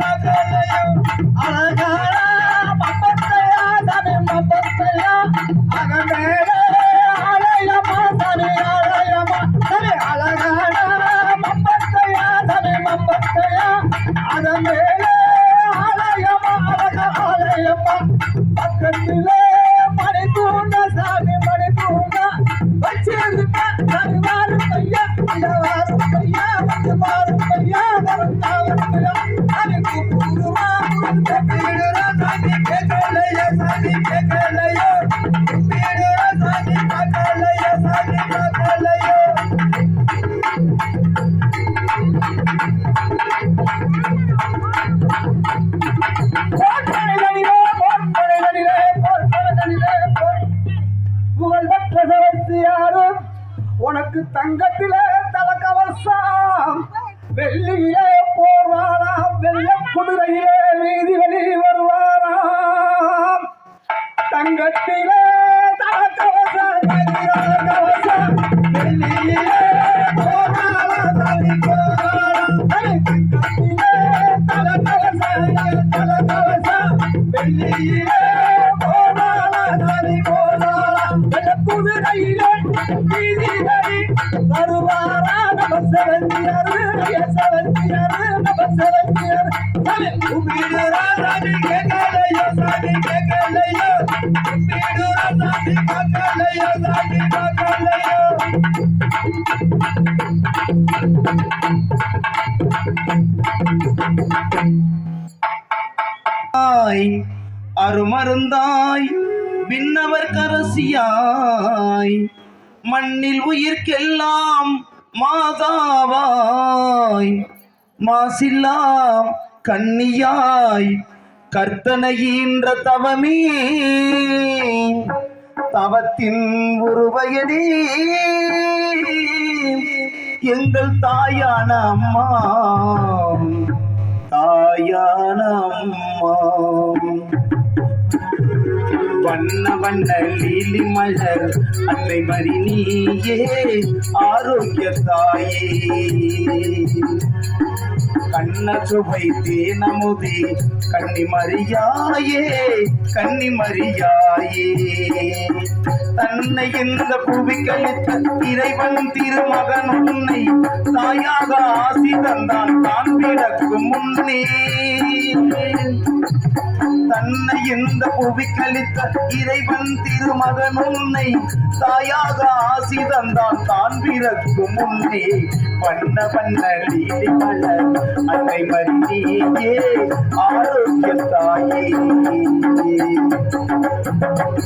பார்க்கலையோ யாரு உனக்கு தங்கத்திலே தலக்கவசம் வெள்ளியிலே போர்வாராம் வெள்ள குதிரையிலே வீதி வெளி வருவாராம். தங்கத்திலே அருமருந்தாய் விண்ணவர் கரசியாய் மண்ணில் உயிர்க்கெல்லாம் மாதாவாய் மாசில்லாம் கண்ணியாய் கர்த்தனையின்ற தவமே. தவத்தின் உருவயதே எங்கள் தாயான அம்மா. தாயான அம்மா. வண்ண வண்ண லீலி மலர் அன்னை மறி நீயே ஆரோக்கிய தாயே கண்ண சுவை தேனமுதே கன்னி மறியாயே கன்னி மறியாயே தன்னை இந்த புவி கழித்த இறைவன் திருமகன் உன்னை தாயாக ஆசி தந்தான் தான் பிறக்கும் முன்னே. தன்னை இந்த புவி கழித்த இறைவன் திருமகன் உன்னை தாயாக ஆசி தந்தான் தான் பிறக்கும் உன்னை பண்ண பண்ண லீலி மலர் அன்னை மரியே ஆரோக்கிய தாயே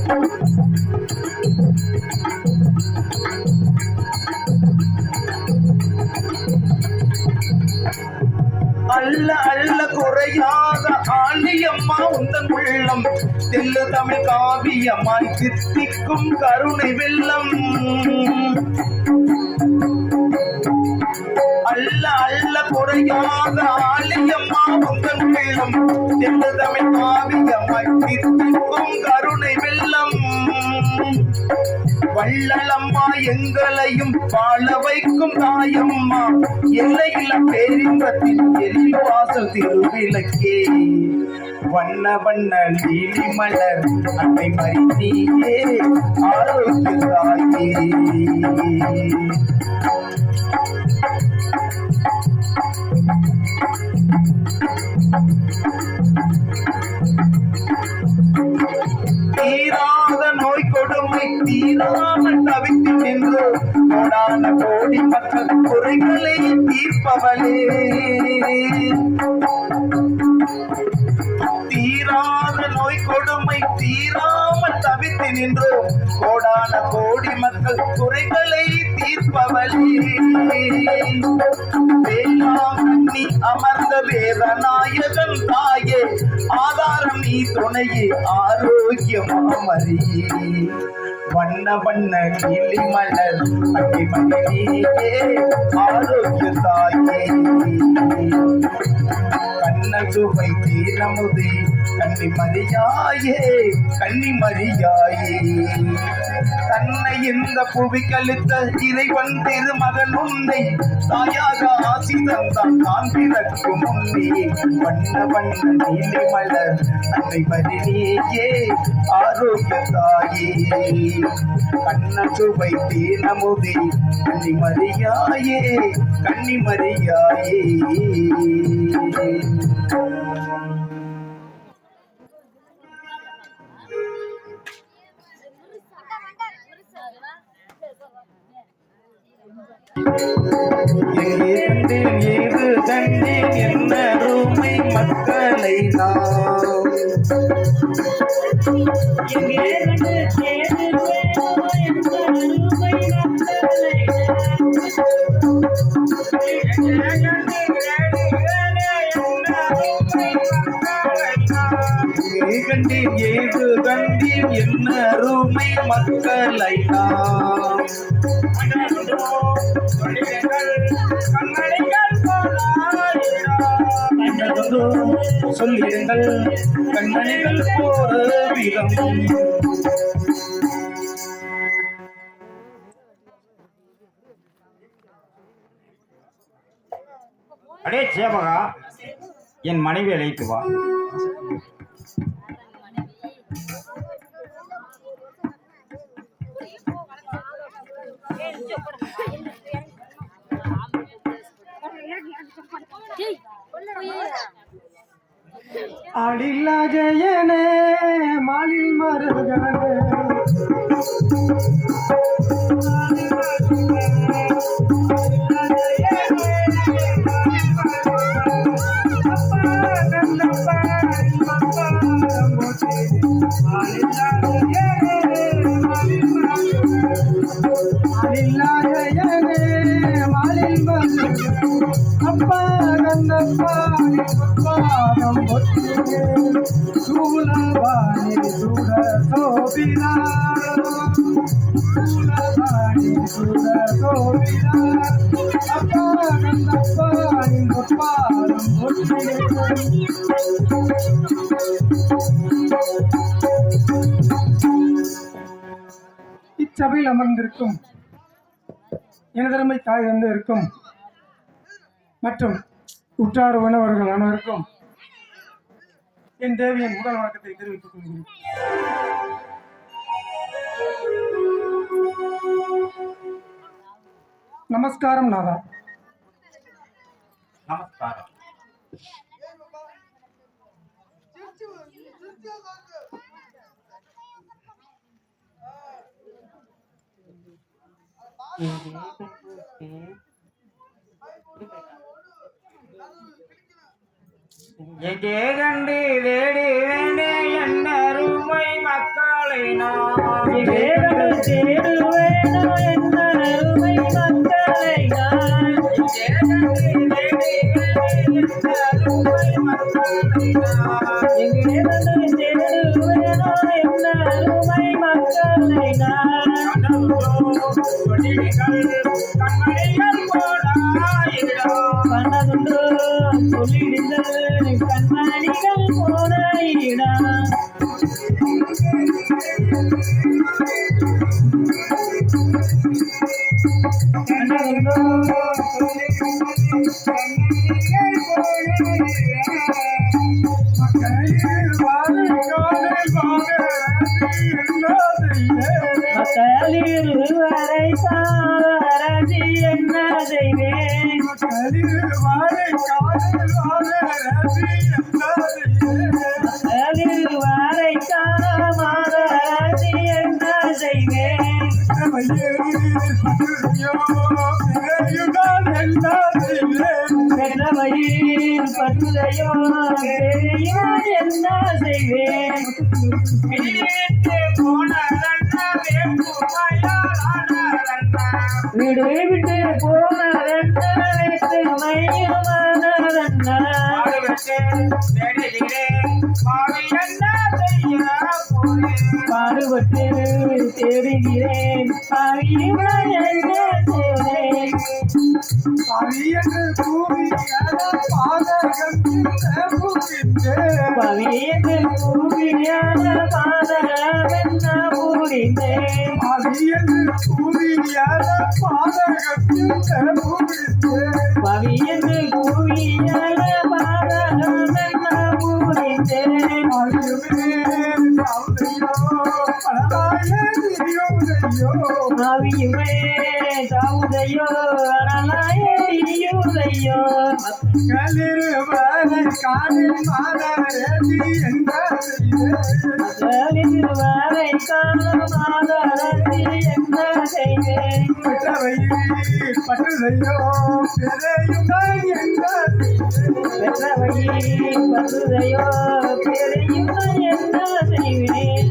Thank you. அல்ல அல்ல குறையாத ஆண்டியம்மா உந்தன் உள்ளம். தெல்லு தமிழ் காவியமாய் சித்திக்கும் கருணை வெள்ளம். அல்ல அல்ல குறையாத ஆலியம்மா உந்தன் உள்ளம். தெல்லு தமிழ் காவியமாய் சித்திக்கும் கருணை வெள்ளம். வள்ளலம்மா எங்களையும் வாழ வைக்கும் தாயம்மா எல்லையில பேரின்பத்தின் எழில் வாசல் திருவிளக்கே வண்ண வண்ண நீலி மலர் அன்னை மறித்தீயே ஆரோக்கிய Thank you. கொடுமை தீராமல் தவித்து நின்று கோடான கோடி மக்கள் குறைகளை தீர்ப்பவளே. தீராத நோய் கொடுமை தீராமல் தவித்து நின்றோம் கோடான கோடி மக்கள் குறைகளை தீர்ப்பவளே. வேளாங்கண்ணி அமர்ந்த வேதநாயகன் தாயே ஆதாரம் நீ துணையே ஆரோக்கியமா மரியே வண்ண வண்ண கிளி மலர் அட்டி மணியே ஆரோக்கிய தாயே கண்ண சுவை தீரமுதே கன்னி மரியாயே கன்னி மரியாயே. தன்னை இந்த புவிக்களித்த இறைவன் திருமகன் உன்னை தாயாக ஆசி தந்தான் நான் பிறக்கும் முன்னே வண்ண வண்ண நீலி மலர் அன்னை மதினியே ஆரோக்கிய தாயே கண்ண சுவை தேனமுதே. கன்னி மரியாயே கன்னி மரியாயே ஏது கண்டேன் என்ன ரூமை மக்களை நான் எங்கே ஏது கண்டேன் என்ன அருமை மக்களை. நான் சொல்லிடுங்கள் கண்ணனைகள் போற விதம் அடே சேவகா என் மனைவி அழைத்து வா. அடில்லா ஜெயனே மாலில் மருகனே பாதம் ஒத்தியே சூலவாணி சூலவாணி பாதம் ஒத்தியே இச்சபையில் அமர்ந்திருக்கும் எனதருமை தாய் வந்து இருக்கும் மற்றும் உற்றார் உணவர்கள் அனைவருக்கும் என் தேவியின் முதல் வணக்கத்தை தெரிவித்துக் கொள்கிறேன். நமஸ்காரம் நாதா. நமஸ்காரம். எங்கே கண்டு தேடி வேண்டே என்ன ரூமை மக்களை நான் எங்கே கண்டு அருமை மக்களை நான் எங்கே கண்டு மக்களில் வரை சாரதி என்ன செய்வேன் மக்களில் வரை சாரதி பெற்றவையில் பற்றுதையோ என்ன செய்வேன் வீடு விட்டு போன ரெண்டு மையமானதன்னா பாடுபட்டு தேடுகிறேன் பாவியுடன் என்ன செய்வேன் பவியது கூவியான பாதகமென்ன முடிந்தேன் என்று கூறியாத பாதகத்தில் பவி என்று ஆவியுமே தாவுதையோ அனலாயே இடியுதையோ மகளிர் வரை காலம் ஆதரத்தி என்ன செய்வேன் பெற்றவழி பசுதையோ பெரியும் என்ன செய்வேன்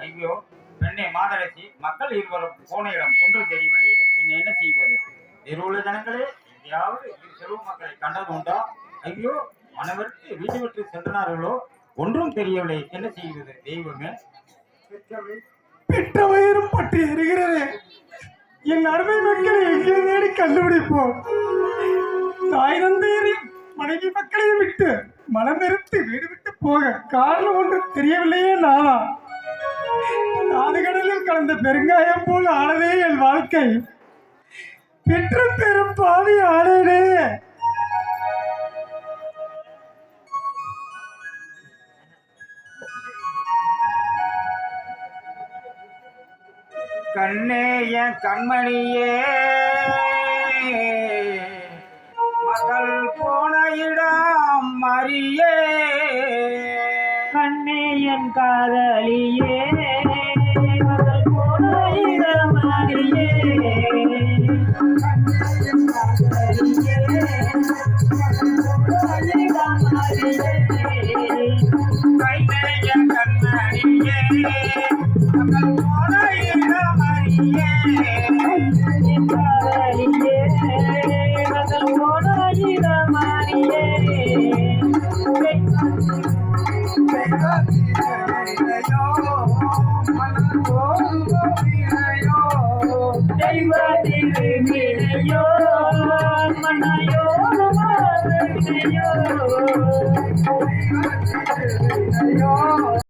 ஐயோ. பெண்ணே மாதரசி மக்கள் இருவரும் போன இடம் ஒன்றும் தெரியவில்லையே. பின்ன என்ன செய்வது? தெருவுள்ள ஜனங்களே எங்கேயாவது இரு தெருவு மக்களை கண்டது உண்டா? ஐயோ மனவருக்கு வீடு விட்டு சென்றனார்களோ? ஒன்றும் தெரியவில்லை என்ன செய்வது? தெய்வமே. பிட்ட வயிறும் பட்டு எரிகிறது என் அருமை மக்களை எங்கே தேடி கண்டுபிடிப்போம். தாய் தந்தையரையும் மனைவி மக்களையும் விட்டு மனம் நிறுத்தி வீடு விட்டு போக காரணம் ஒன்று தெரியவில்லையே நானா? கடலில் பெருங்காயம் போல் ஆனதே என் வாழ்க்கை. பெற்ற பெரும் பாவி ஆனேனே. கண்ணே என் கண்மணியே. மகள் போன இடம் மறியே கண்ணே என் காதலியே.